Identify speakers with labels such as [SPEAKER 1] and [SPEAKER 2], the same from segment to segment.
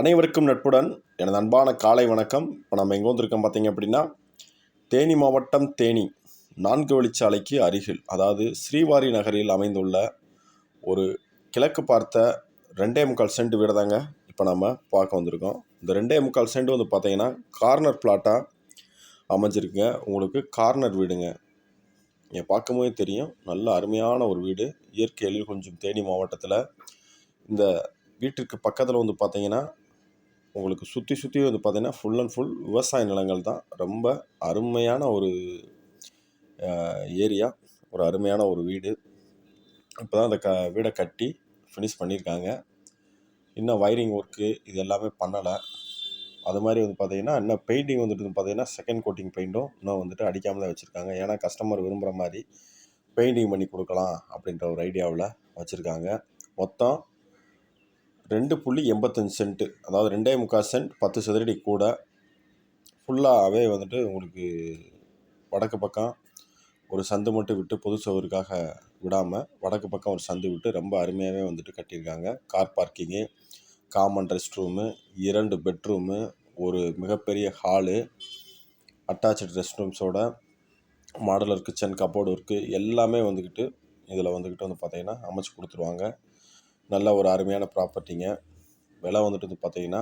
[SPEAKER 1] அனைவருக்கும் நட்புடன் எனது அன்பான காலை வணக்கம். இப்போ நம்ம எங்கே வந்திருக்கோம் பார்த்தீங்க அப்படின்னா தேனி மாவட்டம் தேனி நான்கு வழிச்சாலைக்கு அருகில் அதாவது ஸ்ரீவாரி நகரில் அமைந்துள்ள ஒரு கிழக்கு பார்த்த ரெண்டே முக்கால் சென்ட் வீடு தாங்க இப்போ நம்ம பார்க்க வந்திருக்கோம். இந்த ரெண்டே முக்கால் சென்ட் வந்து பார்த்தீங்கன்னா கார்னர் பிளாட்டாக அமைஞ்சிருக்குங்க. உங்களுக்கு கார்னர் வீடுங்க. நீங்கள் பார்க்கும்போதே தெரியும் நல்ல அருமையான ஒரு வீடு. இயற்கையில் கொஞ்சம் தேனி மாவட்டத்தில் இந்த வீட்டிற்கு பக்கத்தில் வந்து பார்த்தீங்கன்னா உங்களுக்கு சுற்றி சுற்றி வந்து பார்த்தீங்கன்னா ஃபுல் அண்ட் ஃபுல் விவசாய நிலங்கள் தான். ரொம்ப அருமையான ஒரு ஏரியா ஒரு அருமையான ஒரு வீடு. இப்போ தான் அந்த க வீடை கட்டி ஃபினிஷ் பண்ணியிருக்காங்க. இன்னும் வயரிங் ஒர்க்கு இது எல்லாமே பண்ணலை. அது மாதிரி வந்து பார்த்தீங்கன்னா இன்னும் பெயிண்டிங் வந்துட்டு பார்த்தீங்கன்னா செகண்ட் கோட்டிங் பெயிண்ட்டும் இன்னும் வந்துட்டு அடிக்காமல் தான் வச்சுருக்காங்க. ஏன்னா கஸ்டமர் விரும்புகிற மாதிரி பெயிண்டிங் பண்ணி கொடுக்கலாம் அப்படின்ற ஒரு ஐடியாவில் வச்சுருக்காங்க. மொத்தம் ரெண்டு புள்ளி எண்பத்தஞ்சு சென்ட்டு. அதாவது ரெண்டே முக்கால் சென்ட் பத்து சதுரடி கூட. ஃபுல்லாகவே வந்துட்டு உங்களுக்கு வடக்கு பக்கம் ஒரு சந்து மட்டும் விட்டு பொது சவருக்காக விடாமல் வடக்கு பக்கம் ஒரு சந்து விட்டு ரொம்ப அருமையாகவே வந்துட்டு கட்டியிருக்காங்க. Car parking common rest room இரண்டு பெட்ரூமு ஒரு மிகப்பெரிய ஹாலு அட்டாச்சு ரெஸ்ட் ரூம்ஸோட மாடலர் கிச்சன் கப்போர்டு ஒர்க்கு எல்லாமே வந்துக்கிட்டு இதில் வந்துக்கிட்டு வந்து பார்த்திங்கன்னா அமைச்சு கொடுத்துருவாங்க. நல்ல ஒரு அருமையான ப்ராப்பர்ட்டிங்க விலை வந்துட்டு வந்து பார்த்தீங்கன்னா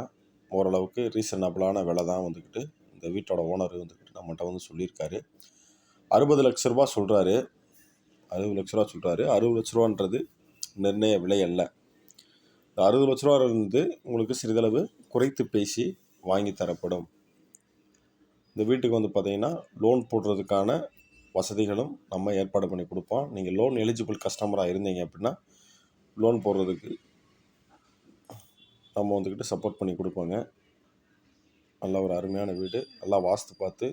[SPEAKER 1] ஓரளவுக்கு ரீசனபிளான விலை தான் வந்துக்கிட்டு இந்த வீட்டோட ஓனர் வந்துக்கிட்டு நம்மகிட்ட வந்து சொல்லியிருக்காரு. அறுபது லட்ச ரூபா சொல்கிறாரு அறுபது லட்ச ரூபா சொல்கிறாரு அறுபது லட்ச ரூபான்றது நிர்ணய விலை அல்ல. இந்த அறுபது லட்ச ரூபா இருந்து உங்களுக்கு சிறிதளவு குறைத்து பேசி வாங்கி தரப்படும். இந்த வீட்டுக்கு வந்து பார்த்தீங்கன்னா லோன் போடுறதுக்கான வசதிகளும் நம்ம ஏற்பாடு பண்ணி கொடுப்போம். நீங்கள் லோன் எலிஜிபிள் கஸ்டமராக இருந்தீங்க அப்படின்னா லோன் போடுறதுக்கு நம்ம வந்துக்கிட்டு சப்போர்ட் பண்ணி கொடுப்போங்க. நல்ல ஒரு அருமையான வீடு நல்லா வாஸ்து பார்த்து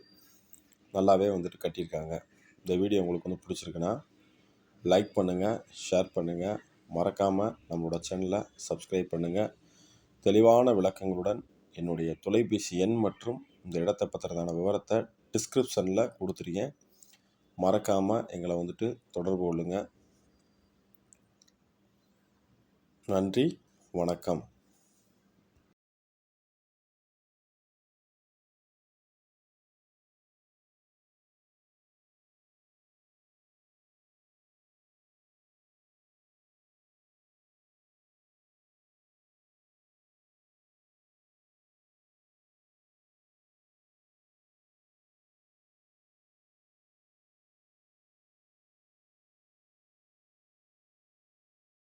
[SPEAKER 1] நல்லாவே வந்துட்டு கட்டியிருக்காங்க. இந்த வீடியோ உங்களுக்கு வந்து பிடிச்சிருக்குன்னா லைக் பண்ணுங்கள் ஷேர் பண்ணுங்கள் மறக்காமல் நம்மளோட சேனலை சப்ஸ்கிரைப் பண்ணுங்கள் தெளிவான விளக்கங்களுடன் என்னுடைய தொலைபேசி எண் மற்றும் இந்த இடத்தை பற்றினதான விவரத்தை டிஸ்கிரிப்ஷனில் கொடுத்துருக்கேன். மறக்காமல் எங்களை வந்துட்டு தொடர்பு கொள்ளுங்கள் நன்றி வணக்கம்.